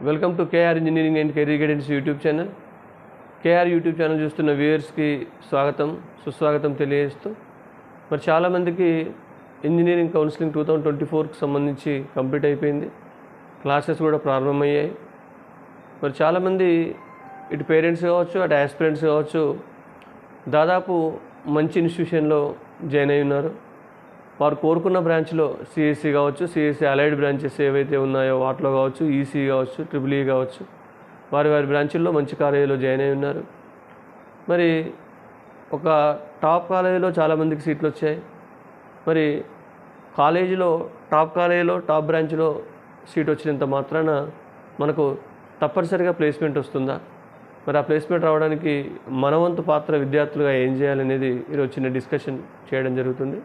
Welcome to KR engineering and career guidance YouTube channel. KR YouTube channel చూస్తున్న వ్యూయర్స్కి స్వాగతం సుస్వాగతం తెలియజేస్తూ మరి చాలామందికి engineering counselling two thousand twenty ఫోర్కి సంబంధించి కంప్లీట్ అయిపోయింది. క్లాసెస్ కూడా ప్రారంభమయ్యాయి. మరి చాలామంది ఇటు పేరెంట్స్ కావచ్చు అటు యాస్పిరెంట్స్ కావచ్చు దాదాపు మంచి ఇన్స్టిట్యూషన్లో జాయిన్ అయి ఉన్నారు. వారు కోరుకున్న బ్రాంచ్లో సిఎస్సి కావచ్చు సిఎస్సి అలైడ్ బ్రాంచెస్ ఏవైతే ఉన్నాయో వాటిలో కావచ్చు ఈసీ కావచ్చు ట్రిపుల్ ఈ కావచ్చు వారి వారి బ్రాంచుల్లో మంచి కాలేజీలో జాయిన్ అయి ఉన్నారు. మరి ఒక టాప్ కాలేజీలో చాలామందికి సీట్లు వచ్చాయి. మరి కాలేజీలో టాప్ కాలేజీలో టాప్ బ్రాంచ్లో సీట్ వచ్చినంత మాత్రాన మనకు తప్పనిసరిగా ప్లేస్మెంట్ వస్తుందా? మరి ఆ ప్లేస్మెంట్ రావడానికి మనవంతు పాత్ర విద్యార్థులుగా ఏం చేయాలనేది ఈరోజు చిన్న డిస్కషన్ చేయడం జరుగుతుంది.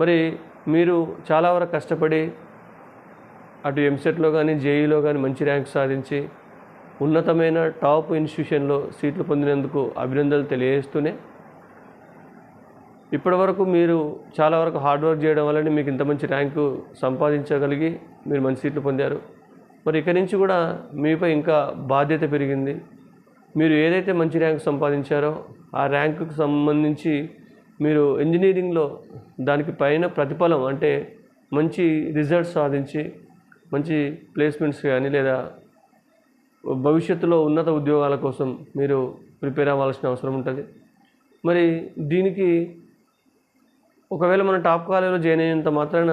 మరి మీరు చాలా వరకు కష్టపడి అటు ఎంసెట్లో కానీ జేఈలో కానీ మంచి ర్యాంక్ సాధించి ఉన్నతమైన టాప్ ఇన్స్టిట్యూషన్లో సీట్లు పొందినందుకు అభినందనలు తెలియజేస్తూనే ఇప్పటివరకు మీరు చాలా వరకు హార్డ్ వర్క్ చేయడం వల్లనే మీకు ఇంత మంచి ర్యాంకు సంపాదించగలిగి మీరు మంచి సీట్లు పొందారు. మరి ఇక్కడి నుంచి కూడా మీపై ఇంకా బాధ్యత పెరిగింది. మీరు ఏదైతే మంచి ర్యాంక్ సంపాదించారో ఆ ర్యాంకుకు సంబంధించి మీరు ఇంజనీరింగ్లో దానికి పైన ప్రతిఫలం అంటే మంచి రిజల్ట్స్ సాధించి మంచి ప్లేస్మెంట్స్ కానీ లేదా భవిష్యత్తులో ఉన్నత ఉద్యోగాల కోసం మీరు ప్రిపేర్ అవ్వాల్సిన అవసరం ఉంటుంది. మరి దీనికి ఒకవేళ మనం టాప్ కాలేజీలో జాయిన్ అయినంత మాత్రాన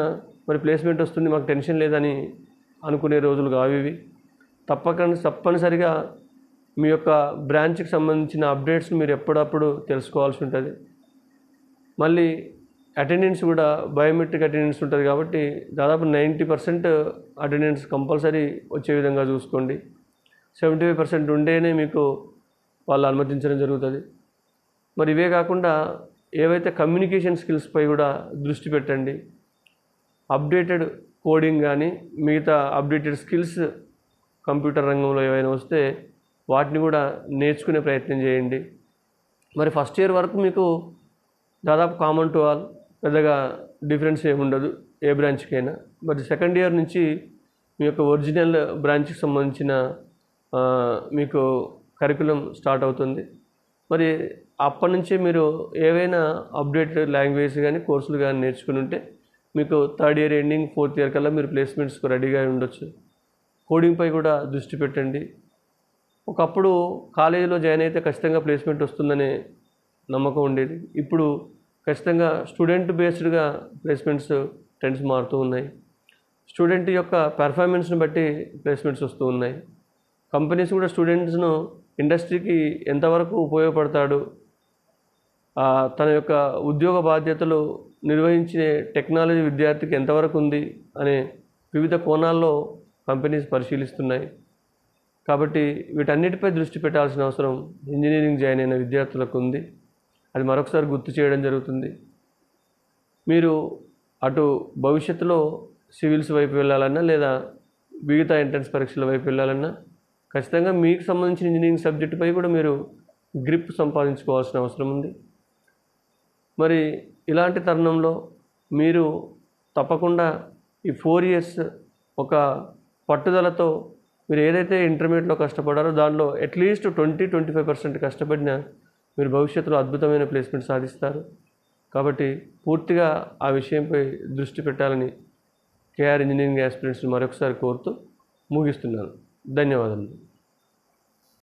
మరి ప్లేస్మెంట్ వస్తుంది మాకు టెన్షన్ లేదని అనుకునే రోజులు కావు ఇవి. తప్పక తప్పనిసరిగా మీ యొక్క బ్రాంచ్కి సంబంధించిన అప్డేట్స్ మీరు ఎప్పుడప్పుడు తెలుసుకోవాల్సి ఉంటుంది. మళ్ళీ అటెండెన్స్ కూడా బయోమెట్రిక్ అటెండెన్స్ ఉంటుంది కాబట్టి దాదాపు నైంటీ పర్సెంట్ అటెండెన్స్ కంపల్సరీ వచ్చే విధంగా చూసుకోండి. సెవెంటీ ఫైవ్ పర్సెంట్ ఉంటేనే మీకు వాళ్ళు అనుమతించడం జరుగుతుంది. మరి ఇవే కాకుండా ఏవైతే కమ్యూనికేషన్ స్కిల్స్పై కూడా దృష్టి పెట్టండి. అప్డేటెడ్ కోడింగ్ కానీ మిగతా అప్డేటెడ్ స్కిల్స్ కంప్యూటర్ రంగంలో ఏవైనా వస్తే వాటిని కూడా నేర్చుకునే ప్రయత్నం చేయండి. మరి ఫస్ట్ ఇయర్ వరకు మీకు దాదాపు కామన్ టు ఆల్ పెద్దగా డిఫరెన్స్ ఏమి ఉండదు ఏ బ్రాంచ్కైనా మరి సెకండ్ ఇయర్ నుంచి మీ యొక్క ఒరిజినల్ బ్రాంచ్కి సంబంధించిన మీకు కరికులం స్టార్ట్ అవుతుంది. మరి అప్పటి నుంచే మీరు ఏవైనా అప్డేటెడ్ లాంగ్వేజ్ కానీ కోర్సులు కానీ నేర్చుకుని ఉంటే మీకు third year ending fourth year కల్లా మీరు ప్లేస్మెంట్స్కి రెడీగా ఉండొచ్చు. కోడింగ్పై కూడా దృష్టి పెట్టండి. ఒకప్పుడు కాలేజీలో జాయిన్ అయితే ఖచ్చితంగా ప్లేస్మెంట్ వస్తుందనే నమ్మకం ఉండేది. ఇప్పుడు ఖచ్చితంగా స్టూడెంట్ బేస్డ్గా ప్లేస్మెంట్స్ ట్రెండ్స్ మారుతూ ఉన్నాయి. స్టూడెంట్ యొక్క పెర్ఫార్మెన్స్ని బట్టి ప్లేస్మెంట్స్ వస్తూ ఉన్నాయి. కంపెనీస్ కూడా స్టూడెంట్స్ను ఇండస్ట్రీకి ఎంతవరకు ఉపయోగపడతాడు తన యొక్క ఉద్యోగ బాధ్యతలు నిర్వహించే టెక్నాలజీ విద్యార్థికి ఎంతవరకు ఉంది అనే వివిధ కోణాల్లో కంపెనీస్ పరిశీలిస్తున్నాయి. కాబట్టి వీటన్నిటిపై దృష్టి పెట్టాల్సిన అవసరం ఇంజనీరింగ్ జాయిన్ అయిన విద్యార్థులకు ఉంది. అది మరొకసారి గుర్తు చేయడం జరుగుతుంది. మీరు అటు భవిష్యత్తులో సివిల్స్ వైపు వెళ్ళాలన్నా లేదా మిగతా ఎంట్రన్స్ పరీక్షల వైపు వెళ్ళాలన్నా ఖచ్చితంగా మీకు సంబంధించిన ఇంజనీరింగ్ సబ్జెక్టుపై కూడా మీరు గ్రిప్ సంపాదించుకోవాల్సిన అవసరం ఉంది. మరి ఇలాంటి తరుణంలో మీరు తప్పకుండా ఈ ఫోర్ ఇయర్స్ ఒక పట్టుదలతో మీరు ఏదైతే ఇంటర్మీడియట్లో కష్టపడారో దానిలో at least twenty twenty five percent కష్టపడిన మీరు భవిష్యత్తులో అద్భుతమైన ప్లేస్మెంట్ సాధిస్తారు. కాబట్టి పూర్తిగా ఆ విషయంపై దృష్టి పెట్టాలని కేఆర్ ఇంజనీరింగ్ ఆస్పిరెంట్స్ని మరొకసారి కోరుతూ ముగిస్తున్నాను. ధన్యవాదాలు